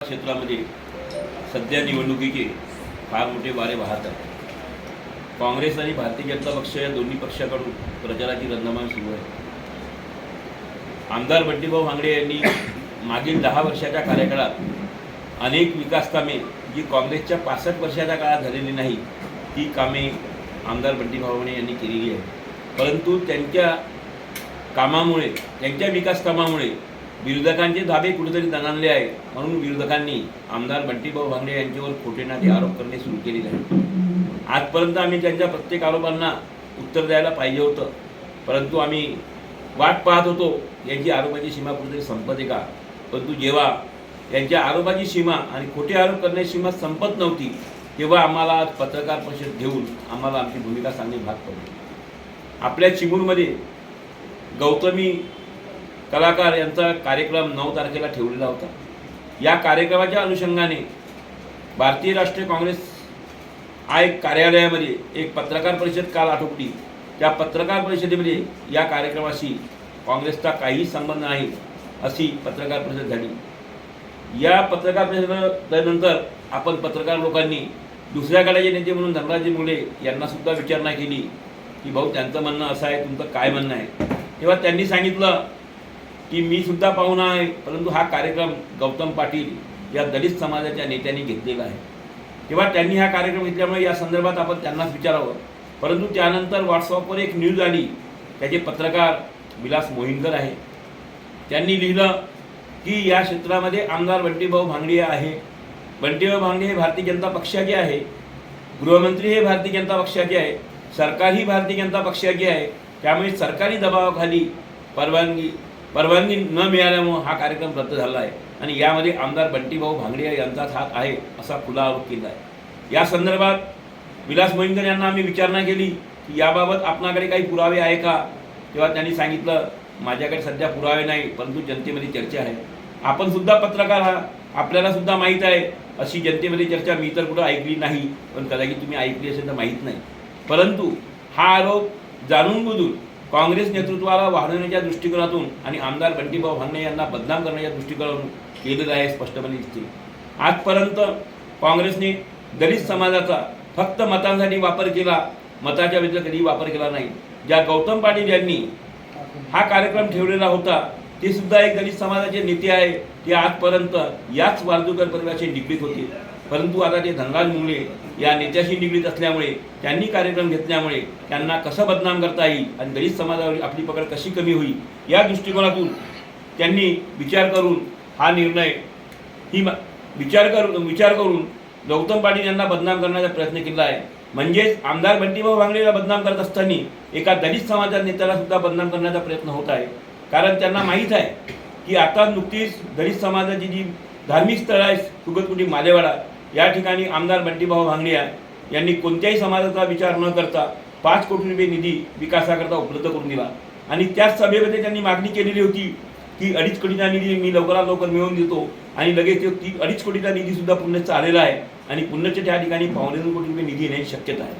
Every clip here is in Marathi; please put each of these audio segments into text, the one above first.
क्षेत्रामध्ये सध्या निवडणुकीचे फार मोठे वारे वाहत आहेत. काँग्रेस आणि भारतीय जनता पक्ष या दोन्ही पक्षाकडून प्रचाराची रंगमान सुरू आहे. आमदार बंडीभाऊ भांगडे यांनी मागील दहा वर्षाच्या कार्यकाळात अनेक विकास कामे जी काँग्रेसच्या पासष्ट वर्षाच्या काळात झालेली नाही ती कामे आमदार बंटीभाऊ यांनी केलेली आहे परंतु त्यांच्या कामामुळे त्यांच्या विकास कामामुळे विरोधकांचे धाबे कुठेतरी दणाणले आहे म्हणून विरोधकांनी आमदार बंटीभाऊ भांगडे यांच्यावर खोटे नाते आरोप करणे सुरू केलेले आहे आजपर्यंत आम्ही त्यांच्या प्रत्येक आरोपांना उत्तर द्यायला पाहिजे होतं परंतु आम्ही वाट पाहत होतो यांची आरोपाची सीमा कुठेतरी संपते का? परंतु जेव्हा यांच्या आरोपाची सीमा आणि खोटे आरोप करण्याची सीमा संपत नव्हती तेव्हा आम्हाला आज पत्रकार परिषद घेऊन आम्हाला आमची भूमिका सांगणे भाग पडली. आपल्या चिमूरमध्ये गौतमी कलाकार यांचा कार्यक्रम नऊ तारखेला ठेवलेला होता. या कार्यक्रमाच्या अनुषंगाने भारतीय राष्ट्रीय काँग्रेस आय कार्यालयामध्ये एक पत्रकार परिषद काल आटोपली. त्या पत्रकार परिषदेमध्ये या कार्यक्रमाशी काँग्रेसचा काही संबंध नाही अशी पत्रकार परिषद झाली. या पत्रकार परिषदेनंतर आपण पत्रकार लोकांनी दुसऱ्या गटाचे नेते म्हणून धनराजी मुले यांनासुद्धा विचारणा केली. की भाऊ त्यांचं म्हणणं असं आहे तुमचं काय म्हणणं आहे? तेव्हा त्यांनी सांगितलं की मी सुद्धा पाहुणा आहे परंतु हा कार्यक्रम गौतम पाटील या दलित समाजाच्या नेत्यांनी घेतलेला आहे. तेव्हा त्यांनी हा कार्यक्रम घेतल्यामुळे या संदर्भात आपण त्यांनाच विचारावं. परंतु त्यानंतर व्हॉट्सअपवर एक न्यूज आली त्याचे पत्रकार विलास मोहिंदर आहे. त्यांनी लिहिलं की या क्षेत्रामध्ये आमदार बंटीभाऊ भांगडिया आहे. बंटीभाऊ भांगडे हे भारतीय जनता पक्षाचे आहे. गृहमंत्री हे भारतीय जनता पक्षाचे आहे. सरकार ही भारतीय जनता पक्षाची आहे. त्यामुळे सरकारी दबावाखाली परवानगी परवानगी न मिळाल्यामुळं हा कार्यक्रम रद्द झाला आहे. आणि यामध्ये आमदार बंटीभाऊ भांगडिया यांचाच हात आहे असा खुला आरोप केला आहे. या संदर्भात विलास मोहिंकर यांना आम्ही विचारणा केली की याबाबत आपणाकडे काही पुरावे आहे का? तेव्हा त्यांनी सांगितलं माझ्याकडे सध्या पुरावे नाही परंतु जनतेमध्ये चर्चा आहे. आपण सुद्धा पत्रकार आहात आपल्याला सुद्धा माहीत आहे. अशी जनतेमध्ये चर्चा मी तर कुठं ऐकली नाही पण कदाचित तुम्ही ऐकली असेल तर माहीत नाही. परंतु हा आरोप जाणून बुजून काँग्रेस नेतृत्वाला वाढवण्याच्या दृष्टिकोनातून आणि आमदार बंटीभाऊ भांगणे यांना बदनाम करण्याच्या दृष्टिकोनातून केलेलं आहे स्पष्टपणे दिसते. आजपर्यंत काँग्रेसने दलित समाजाचा फक्त मतांसाठी वापर केला मताच्या विरुद्ध कधीही वापर केला नाही. ज्या गौतम पाटील यांनी हा कार्यक्रम ठेवलेला होता ते सुद्धा एक दलित समाजाचे नेते आहे ते आजपर्यंत याच वालदुकर परिवाराशी निगडीत होते. परंतु आता ते धनराज मुंगळे या नेत्याशी निगडीत असल्यामुळे त्यांनी कार्यक्रम घेतल्यामुळे त्यांना कसं बदनाम करता येईल आणि दलित समाजावर आपली पकड कशी कमी होईल या दृष्टिकोनातून त्यांनी विचार करून हा निर्णय ही मा- विचार करून विचार करून गौतम पाटील यांना बदनाम करण्याचा प्रयत्न केला आहे. म्हणजेच आमदार बंटीभाऊ भांगडेला बदनाम करत असताना एका दलित समाजात नेत्याला सुद्धा बदनाम करण्याचा प्रयत्न होत आहे. कारण त्यांना माहीत आहे की आता नुकतीच दलित समाजाची जी धार्मिक स्थळं आहे सुगतकुटी मालेवाडा या ठिकाणी आमदार बंटीभाऊ भांगडिया यांनी कोणत्याही समाजाचा विचार न करता पाच कोटी रुपये निधी विकासाकरता उपलब्ध करून दिला. आणि त्याच सभेमध्ये त्यांनी मागणी केलेली होती की अडीच कोटीचा निधी मी लवकरात लवकर मिळवून देतो. आणि लगेच तो ती अडीच कोटीचा निधी सुद्धा पुण्याचा आलेला आहे. आणि पुण्याच्या त्या ठिकाणी पावणे दोन कोटी रुपये निधी येण्याची शक्यता आहे.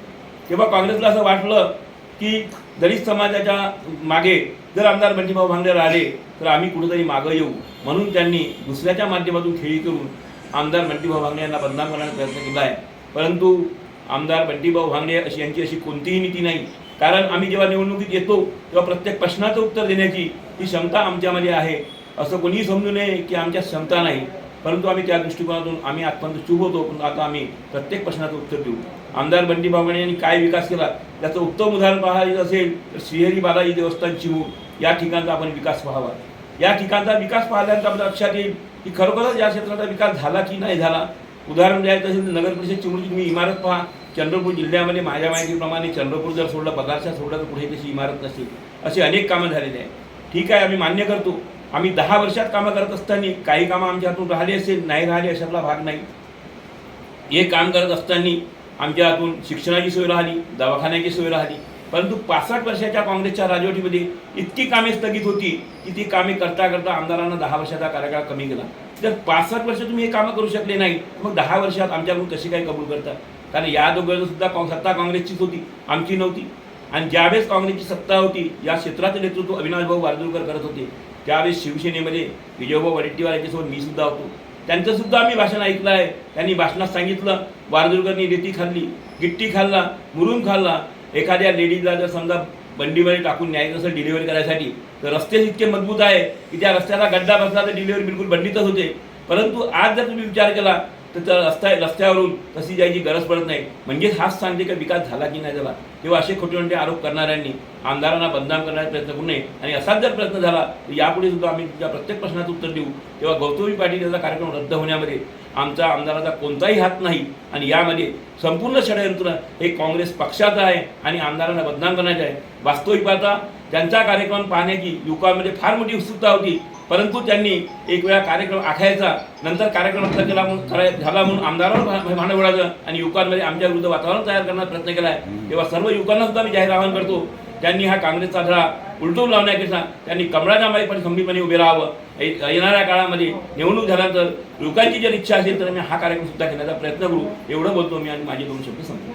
तेव्हा काँग्रेसला असं वाटलं की दलित समाजाच्या मागे जर आमदार बंटीभाऊ भांगडे राहिले तर आम्ही कुठेतरी मागं येऊ. म्हणून त्यांनी दुसऱ्याच्या माध्यमातून खेळी करून आमदार बंटीभाऊ भांगडे यांना बदनाम करण्याचा प्रयत्न केला आहे. परंतु आमदार बंटीभाऊ भांगडे अशी यांची अशी कोणतीही नीती नाही. कारण आम्ही जेव्हा निवडणुकीत येतो तेव्हा प्रत्येक प्रश्नाचं उत्तर देण्याची ही क्षमता आमच्यामध्ये आहे. असं कोणीही समजू नये की आमच्यात क्षमता नाही. परंतु आम्ही त्या दृष्टिकोनातून आम्ही आत्पर्यंत चूक होतो पण आता आम्ही प्रत्येक प्रश्नाचं उत्तर देऊ. आमदार बंटी भावगणे यांनी काय विकास केला? त्याचं उत्तम उदाहरण पाहायचं असेल तर श्रीहरी बालाजी देवस्थान चिमूर. या ठिकाणचा आपण विकास पाहावा. या ठिकाणचा विकास पाहिल्यानंतर आपल्या लक्षात येईल की खरोखरच या क्षेत्राचा विकास झाला की नाही झाला. उदाहरण द्यायचं असेल तर नगर परिषद चिमूरची तुम्ही इमारत पहा. चंद्रपूर जिल्ह्यामध्ये माझ्या माहितीप्रमाणे चंद्रपूर जर सोडलं बदारशा सोडलं तर कुठे तशी इमारत नसेल अशी अनेक कामं झालेली आहे ठीक आहे आम्ही मान्य करतो. आम्ही दहा वर्षात कामं करत असताना काही कामं आमच्या हातून राहिली असेल नाही राहिली अशातला भाग नाही. हे काम करत असताना आमच्या हातून शिक्षणाची सोय राहिली दवाखान्याची सोय राहिली. परंतु पासष्ट वर्षाच्या काँग्रेसच्या राजवटीमध्ये इतकी कामे स्थगित होती की ती कामे करता करता आमदारांना दहा वर्षाचा कार्यकाळ कमी गेला. जर पासष्ट वर्ष तुम्ही हे कामं करू शकले नाही मग दहा वर्षात आमच्याकडून कशी काय कबूल करता? कारण या दोघांना सुद्धा काँ- सत्ता काँग्रेसचीच होती आमची नव्हती. आणि ज्यावेळेस काँग्रेसची सत्ता होती या क्षेत्राचं नेतृत्व अविनाशभाऊ भाऊ करत होते. त्यावेळेस शिवसेनेमध्ये विजयभाऊ वडेट्टीवार यांच्यासोबत मी सुद्धा होतो. त्यांचं सुद्धा आम्ही भाषण ऐकलं आहे त्यांनी भाषणात सांगितलं वारदुर्गनी रेती खाल्ली गिट्टी खाल्ला मुरुम खाल्ला. एखाद्या लेडीजला जर समजा बंडीमध्ये टाकून न्यायचं असेल डिलिव्हरी करायसाठी तर रस्ते इतके मजबूत आहे की त्या रस्त्याला गड्डा बसला तर डिलिव्हरी बिलकुल बंडीतच होते. परंतु आज जर तुम्ही विचार केला तर त्या रस्ता रस्त्यावरून तशी जायची गरज पडत नाही. म्हणजेच हाच सांगते का विकास झाला की नाही झाला तेव्हा असे खोटे मोठे आरोप करणाऱ्यांनी आमदारांना बदनाम करण्याचा प्रयत्न करू नये. आणि असाच जर प्रयत्न झाला तर यापुढे सुद्धा आम्ही तुमच्या प्रत्येक प्रश्नाचं उत्तर देऊ. तेव्हा गौतमी पाटील यांचा कार्यक्रम रद्द होण्यामध्ये आमचा आमदाराचा कोणताही हात नाही. आणि यामध्ये संपूर्ण षडयंत्र हे काँग्रेस पक्षाचं आहे आणि आमदारांना बदनाम करण्याचं आहे. वास्तविक पाहता त्यांचा कार्यक्रम पाहण्याची युवकांमध्ये फार मोठी उत्सुकता होती परंतु त्यांनी एक वेळा कार्यक्रम आखायचा नंतर कार्यक्रम रद्द केला म्हणून कराय झाला म्हणून आमदारांवर भांडण उडालं आणि युवकांमध्ये आमच्या विरुद्ध वातावरण तयार करण्याचा प्रयत्न केला आहे. तेव्हा सर्व युवकांना सुद्धा मी जाहीर आवाहन करतो त्यांनी हा काँग्रेसचा धडा उलटवून लावण्याकरिता त्यांनी कमळाच्या मागे पण खंबीरपणे उभे राहावं. ये- येणाऱ्या काळामध्ये निवडणूक झाल्यानंतर लोकांची जर इच्छा असेल तर आम्ही हा कार्यक्रम सुद्धा घेण्याचा प्रयत्न करू. एवढं बोलतो मी आणि माझे दोन शब्द संपतो